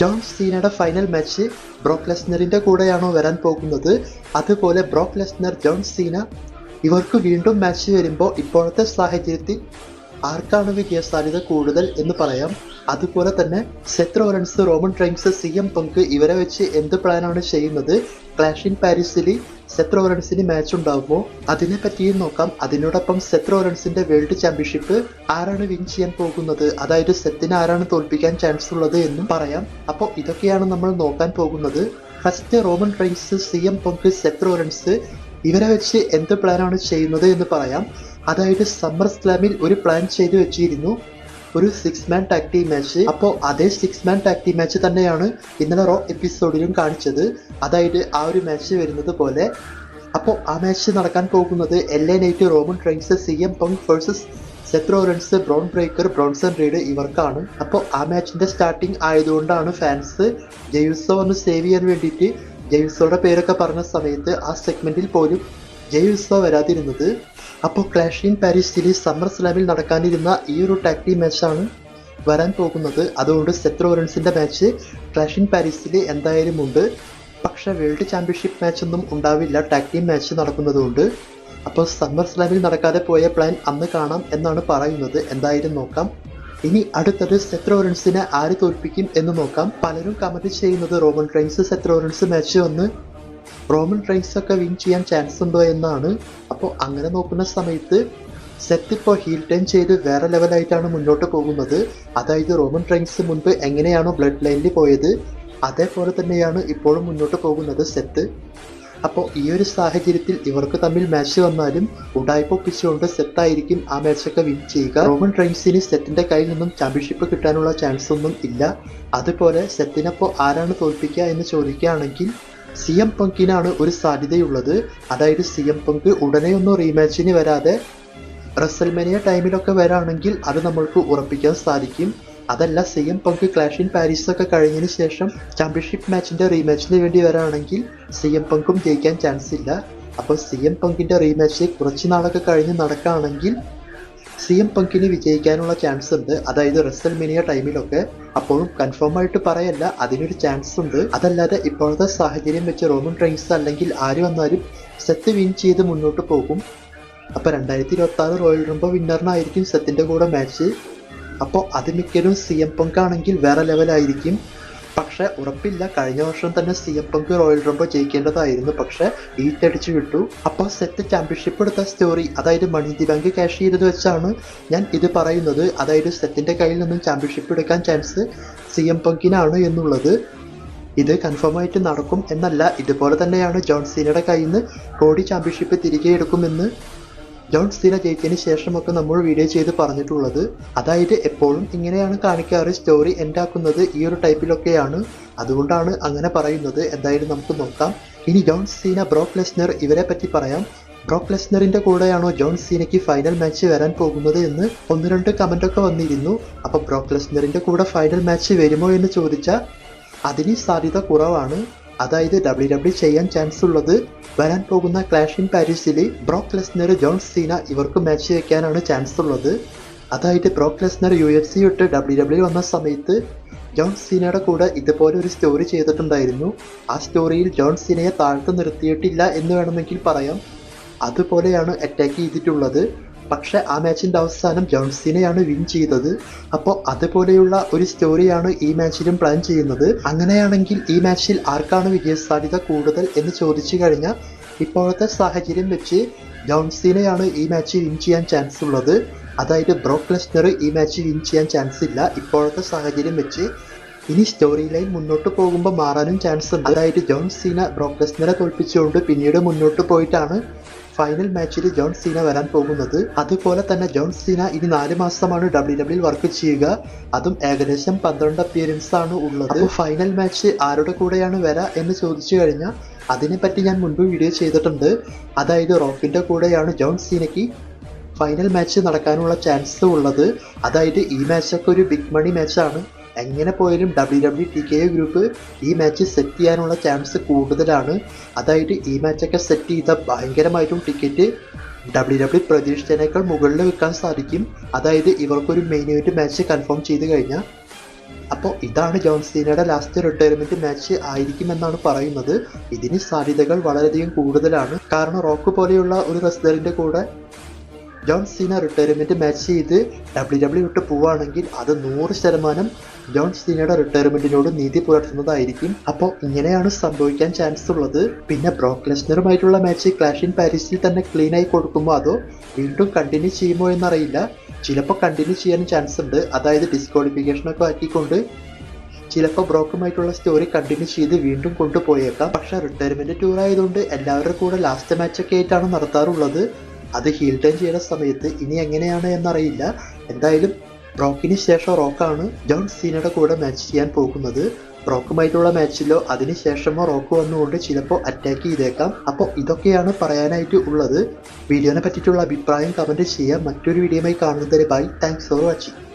John സീനയുടെ final match Brock ലെസ്നറിന്റെ കൂടെയാണോ വരാൻ പോകുന്നത്. അതുപോലെ ബ്രോക്ക് ലെസ്നർ ജോൺ സീന ഇവർക്ക് വീണ്ടും മാച്ച് വരുമ്പോൾ ഇപ്പോഴത്തെ സാഹചര്യത്തിൽ ആർക്കാണ് വിജയ സാധ്യത കൂടുതൽ എന്ന് പറയാം. അതുപോലെ തന്നെ Seth Rollins Roman Reigns C M Punk ഇവരെ വെച്ച് എന്ത് പ്ലാനാണ് ചെയ്യുന്നത്? ക്ലാഷ് ഇൻ പാരീസിൽ സെത്ത് റോലൻസിന് മാച്ച് ഉണ്ടാകുമോ അതിനെ പറ്റിയും നോക്കാം. അതിനോടൊപ്പം സെത്ത് റോലൻസിന്റെ വേൾഡ് ചാമ്പ്യൻഷിപ്പ് ആരാണ് വിൻ ചെയ്യാൻ പോകുന്നത്? അതായത് സെത്തിന് ആരാണ് തോൽപ്പിക്കാൻ ചാൻസ് ഉള്ളത് എന്നും പറയാം. അപ്പോൾ ഇതൊക്കെയാണ് നമ്മൾ നോക്കാൻ പോകുന്നത്. First Roman Reigns C M Punk Seth Rollins ഇവരെ വെച്ച് എന്ത് പ്ലാനാണ് ചെയ്യുന്നത് എന്ന് പറയാം. അതായത് സമ്മർ സ്ലാമിൽ ഒരു പ്ലാൻ ചെയ്തു വെച്ചിരുന്നു. ഒരു six man tag team match അപ്പോൾ അതേ six man tag team match തന്നെയാണ് ഇന്നലെ റോ എപ്പിസോഡിലും കാണിച്ചത്. അതായത് ആ ഒരു മാച്ച് വരുന്നത് പോലെ. അപ്പോൾ ആ മാച്ച് നടക്കാൻ പോകുന്നത് L A night Roman Reigns C M Punk versus Seth Rollins Bron Breakker Bronson Reed ഇവർക്കാണ്. അപ്പോൾ ആ മാച്ചിന്റെ സ്റ്റാർട്ടിങ് ആയതുകൊണ്ടാണ് ഫാൻസ് ജെയ്സോ ഒന്ന് സേവ് ചെയ്യാൻ വേണ്ടിയിട്ട് ജെയ്സോയുടെ പേരൊക്കെ പറഞ്ഞ സമയത്ത് ആ സെഗ്മെന്റിൽ പോലും ജെയ്സോ വരാതിരുന്നത്. അപ്പോൾ ക്ലാഷ് ഇൻ പാരീസ് പാരീസിൽ സമ്മർ സ്ലാമിൽ നടക്കാനിരുന്ന ഈ ഒരു ടാക് ടീം മാച്ചാണ് വരാൻ പോകുന്നത്. അതുകൊണ്ട് സെത്രോറൻസിന്റെ മാച്ച് ക്ലാഷ് ഇൻ പാരീസിൽ എന്തായാലും ഉണ്ട്. പക്ഷേ വേൾഡ് ചാമ്പ്യൻഷിപ്പ് മാച്ചൊന്നും ഉണ്ടാവില്ല. ടാക് ടീം മാച്ച് നടക്കുന്നതുകൊണ്ട്. അപ്പോൾ സമ്മർ സ്ലാമിൽ നടക്കാതെ പോയ പ്ലാൻ അന്ന് കാണാം എന്നാണ് പറയുന്നത്. എന്തായാലും നോക്കാം. ഇനി അടുത്തത് സെത്രോറൻസിനെ ആര് തോൽപ്പിക്കും എന്ന് നോക്കാം. പലരും കമന്റ് ചെയ്യുന്നത് Roman Reigns Seth Rollins match വന്ന് റോമൻ റൈസ് ഒക്കെ വിൻ ചെയ്യാൻ ചാൻസ് ഉണ്ടോ എന്നാണ് അപ്പോൾ അങ്ങനെ നോക്കുന്ന സമയത്ത് സെറ്റ് ഇപ്പോൾ ഹീൽ ടൈം ചെയ്ത് വേറെ ലെവലായിട്ടാണ് മുന്നോട്ട് പോകുന്നത്. അതായത് റോമൻ റൈൻസ് മുൻപ് എങ്ങനെയാണോ ബ്ലഡ് ലൈനിൽ പോയത് അതേപോലെ തന്നെയാണ് ഇപ്പോഴും മുന്നോട്ട് പോകുന്നത് സെത്ത് അപ്പോൾ ഈ ഒരു സാഹചര്യത്തിൽ ഇവർക്ക് തമ്മിൽ മാച്ച് വന്നാലും ഉടായ്പൊപ്പിച്ചുകൊണ്ട് സെത്തായിരിക്കും ആ മാച്ചൊക്കെ വിൻ ചെയ്യുക. റോമൻ റൈൻസിന് സെറ്റിന്റെ കയ്യിൽ നിന്നും ചാമ്പ്യൻഷിപ്പ് കിട്ടാനുള്ള ചാൻസ് ഒന്നും ഇല്ല. അതുപോലെ സെറ്റിനപ്പോൾ ആരാണ് തോൽപ്പിക്കുക എന്ന് ചോദിക്കുകയാണെങ്കിൽ സി എം പങ്കിനാണ് ഒരു സാധ്യതയുള്ളത്. അതായത് സി എം പങ്ക് ഉടനെ ഒന്നും റീമാച്ചിന് വരാതെ റസൽമനിയ ടൈമിലൊക്കെ വരാണെങ്കിൽ അത് നമ്മൾക്ക് ഉറപ്പിക്കാൻ സാധിക്കും. അതല്ല C M Punk clash in Paris ഒക്കെ കഴിഞ്ഞതിന് ശേഷം ചാമ്പ്യൻഷിപ്പ് മാച്ചിന്റെ റീമാച്ചിന് വേണ്ടി വരാണെങ്കിൽ സി എം പങ്കും ജയിക്കാൻ ചാൻസ് ഇല്ല. അപ്പോൾ സി എം പങ്കിന്റെ റീമാച്ച് കുറച്ച് നാളൊക്കെ കഴിഞ്ഞ് നടക്കുകയാണെങ്കിൽ സി എം പങ്കിന് വിജയിക്കാനുള്ള ചാൻസ് ഉണ്ട്. അതായത് റസൽ മിനിയ ടൈമിലൊക്കെ അപ്പോഴും കൺഫേം ആയിട്ട് പറയല്ല അതിനൊരു ചാൻസ് ഉണ്ട്. അതല്ലാതെ ഇപ്പോഴത്തെ സാഹചര്യം വെച്ച് റോമൻ ട്രെയിൻസ് അല്ലെങ്കിൽ ആര് വന്നാലും സെറ്റ് വിൻ ചെയ്ത് മുന്നോട്ട് പോകും. അപ്പോൾ രണ്ടായിരത്തി ഇരുപത്തി ആറ് റോയൽ റംബോ വിന്നറിനായിരിക്കും സെത്തിന്റെ കൂടെ മാച്ച് അപ്പോൾ അത് മിക്കതും സി എം പങ്കാണെങ്കിൽ വേറെ ലെവലായിരിക്കും പക്ഷെ ഉറപ്പില്ല. കഴിഞ്ഞ വർഷം തന്നെ C M Punk royal rumble ജയിക്കേണ്ടതായിരുന്നു. പക്ഷെ ഈറ്റടിച്ചു വിട്ടു. അപ്പോൾ സെറ്റ് ചാമ്പ്യൻഷിപ്പ് എടുത്ത സ്റ്റോറി അതായത് മണി ദി ബാങ്ക് ക്യാഷ് ചെയ്തത് വെച്ചാണ് ഞാൻ ഇത് പറയുന്നത്. അതായത് സെറ്റിന്റെ കയ്യിൽ നിന്നും ചാമ്പ്യൻഷിപ്പ് എടുക്കാൻ ചാൻസ് സി എം പങ്കിനാണ് എന്നുള്ളത്. ഇത് കൺഫേം ആയിട്ട് നടക്കും എന്നല്ല. ഇതുപോലെ തന്നെയാണ് ജോൺസീനയുടെ കയ്യിൽ നിന്ന് കോടി ചാമ്പ്യൻഷിപ്പ് തിരികെ എടുക്കുമെന്ന് ജോൺ സീന ജയിച്ചതിന് ശേഷമൊക്കെ നമ്മൾ വീഡിയോ ചെയ്ത് പറഞ്ഞിട്ടുള്ളത്. അതായത് എപ്പോഴും ഇങ്ങനെയാണ് കാണിക്കാറ് സ്റ്റോറി എൻഡാക്കുന്നത് ഈ ഒരു ടൈപ്പിലൊക്കെയാണ് അതുകൊണ്ടാണ് അങ്ങനെ പറയുന്നത്. എന്തായാലും നമുക്ക് നോക്കാം. ഇനി ജോൺ സീന ബ്രോക്ക് ലെസ്നർ ഇവരെ പറ്റി പറയാം. ബ്രോക്ക് ലെസ്നറിന്റെ കൂടെയാണോ ജോൺ സീനയ്ക്ക് ഫൈനൽ മാച്ച് വരാൻ പോകുന്നത് എന്ന് ഒന്ന് രണ്ട് കമന്റ് ഒക്കെ വന്നിരുന്നു. അപ്പോൾ ബ്രോക്ക് ലെസ്നറിന്റെ കൂടെ ഫൈനൽ മാച്ച് വരുമോ എന്ന് ചോദിച്ചാൽ അതിന് സാധ്യത കുറവാണ്. അതായത് ഡബ്ല്യു ഡബ്ല്യു ചെയ്യാൻ ചാൻസ് ഉള്ളത് വരാൻ പോകുന്ന ക്ലാഷ് ഇൻ പാരീസിൽ ബ്രോക്ക് ലെസ്നർ ജോൺ സീന ഇവർക്ക് മാച്ച് വയ്ക്കാനാണ് ചാൻസ് ഉള്ളത്. അതായത് Brock Lesnar U F C വിട്ട് ഡബ്ല്യു ഡബ്ല്യു വന്ന സമയത്ത് ജോൺ സീനയുടെ കൂടെ ഇതുപോലെ ഒരു സ്റ്റോറി ചെയ്തിട്ടുണ്ടായിരുന്നു. ആ സ്റ്റോറിയിൽ ജോൺ സീനയെ താഴ്ത്തു നിർത്തിയിട്ടില്ല എന്ന് വേണമെങ്കിൽ പറയാം. അതുപോലെയാണ് അറ്റാക്ക് ചെയ്തിട്ടുള്ളത്. പക്ഷെ ആ മാച്ചിന്റെ അവസാനം ജോൺസിനെയാണ് വിൻ ചെയ്തത്. അപ്പോൾ അതുപോലെയുള്ള ഒരു സ്റ്റോറിയാണ് ഈ മാച്ചിലും പ്ലാൻ ചെയ്യുന്നത്. അങ്ങനെയാണെങ്കിൽ ഈ മാച്ചിൽ ആർക്കാണ് വിജയസാധ്യത കൂടുതൽ എന്ന് ചോദിച്ചു കഴിഞ്ഞാൽ ഇപ്പോഴത്തെ സാഹചര്യം വെച്ച് ജോൺസിനെയാണ് ഈ മാച്ച് വിൻ ചെയ്യാൻ ചാൻസ് ഉള്ളത്. അതായത് ബ്രോക്ക് ഈ മാച്ച് വിൻ ചെയ്യാൻ ചാൻസ് ഇല്ല. ഇപ്പോഴത്തെ സാഹചര്യം വെച്ച് ഇനി സ്റ്റോറി ലൈൻ മുന്നോട്ട് പോകുമ്പോൾ മാറാനും ചാൻസ് ഉണ്ട്. അതായത് ജോൺ സീന ബ്രോക്ക് തോൽപ്പിച്ചുകൊണ്ട് പിന്നീട് മുന്നോട്ട് പോയിട്ടാണ് ഫൈനൽ മാച്ചിൽ ജോൺ സീന വരാൻ പോകുന്നത്. അതുപോലെ തന്നെ ജോൺ സീന ഇനി നാല് മാസമാണ് ഡബ്ല്യു ഡബ്ല്യു വർക്ക് ചെയ്യുക. അതും ഏകദേശം പന്ത്രണ്ട് അപ്പിയറൻസ് ആണ് ഉള്ളത്. ഫൈനൽ മാച്ച് ആരുടെ കൂടെയാണ് വരാ എന്ന് ചോദിച്ചു കഴിഞ്ഞാൽ അതിനെപ്പറ്റി ഞാൻ മുൻപ് വീഡിയോ ചെയ്തിട്ടുണ്ട്. അതായത് റോക്കിന്റെ കൂടെയാണ് ജോൺ സീനയ്ക്ക് ഫൈനൽ മാച്ച് നടക്കാനുള്ള ചാൻസ് ഉള്ളത്. അതായത് ഈ മാച്ചൊക്കെ ഒരു ബിഗ് മണി മാച്ചാണ് എങ്ങനെ പോയാലും W W T K group ഈ മാച്ച് സെറ്റ് ചെയ്യാനുള്ള ചാൻസ് കൂടുതലാണ്. അതായത് ഈ മാച്ചൊക്കെ സെറ്റ് ചെയ്ത ഭയങ്കരമായിട്ടും ടിക്കറ്റ് ഡബ്ല്യു ഡബ്ല്യു പ്രതീക്ഷിച്ചതിനേക്കാൾ മുകളിൽ വെക്കാൻ സാധിക്കും. അതായത് ഇവർക്കൊരു മെയിൻ ഇവന്റ് മാച്ച് കൺഫേം ചെയ്ത് കഴിഞ്ഞാൽ. അപ്പോൾ ഇതാണ് ജോൺ സീനയുടെ ലാസ്റ്റ് റിട്ടയർമെന്റ് മാച്ച് ആയിരിക്കുമെന്നാണ് പറയുന്നത്. ഇതിന് സാധ്യതകൾ വളരെയധികം കൂടുതലാണ്. കാരണം റോക്ക് പോലെയുള്ള ഒരു റെസ്ലറിന്റെ കൂടെ ജോൺ സീന റിട്ടയർമെന്റ് മാച്ച് ചെയ്ത് ഡബ്ല്യു ഡബ്ല്യു വിട്ട് പോവുകയാണെങ്കിൽ അത് നൂറ് ശതമാനം ജോൺ സീനയുടെ റിട്ടയർമെന്റിനോട് നീതി പുലർത്തുന്നതായിരിക്കും. അപ്പോൾ ഇങ്ങനെയാണ് സംഭവിക്കാൻ ചാൻസ് ഉള്ളത്. പിന്നെ ബ്രോക്ക് ലെസ്നറുമായിട്ടുള്ള മാച്ച് ക്ലാഷ് ഇൻ പാരീസിൽ തന്നെ ക്ലീൻ ആയി കൊടുക്കുമോ അതോ വീണ്ടും കണ്ടിന്യൂ ചെയ്യുമോ എന്നറിയില്ല. ചിലപ്പോൾ കണ്ടിന്യൂ ചെയ്യാൻ ചാൻസ് ഉണ്ട്. അതായത് ഡിസ്ക്വാളിഫിക്കേഷനൊക്കെ ആക്കിക്കൊണ്ട് ചിലപ്പോൾ ബ്രോക്കുമായിട്ടുള്ള സ്റ്റോറി കണ്ടിന്യൂ ചെയ്ത് വീണ്ടും കൊണ്ടുപോയേക്കാം. പക്ഷെ റിട്ടയർമെന്റ് ടൂർ ആയതുകൊണ്ട് എല്ലാവരുടെ കൂടെ ലാസ്റ്റ് മാച്ചൊക്കെ ആയിട്ടാണ് നടത്താറുള്ളത്. അത് ഹീൽ ടേൺ ചെയ്യുന്ന സമയത്ത് ഇനി എങ്ങനെയാണ് എന്നറിയില്ല. എന്തായാലും റോക്കിന് ശേഷം റോക്കാണ് ജോൺ സീനയുടെ കൂടെ മാച്ച് ചെയ്യാൻ പോകുന്നത്. റോക്കുമായിട്ടുള്ള മാച്ചിലോ അതിനുശേഷമോ റോക്ക് വന്നുകൊണ്ട് ചിലപ്പോൾ അറ്റാക്ക് ചെയ്തേക്കാം. അപ്പോൾ ഇതൊക്കെയാണ് പറയാനായിട്ട് ഉള്ളത്. വീഡിയോനെ പറ്റിയിട്ടുള്ള അഭിപ്രായം കമന്റ് ചെയ്യാം. മറ്റൊരു വീഡിയോയുമായി കാണുന്നതിന് ബൈ താങ്ക്സ് ഫോർ വാച്ചിങ്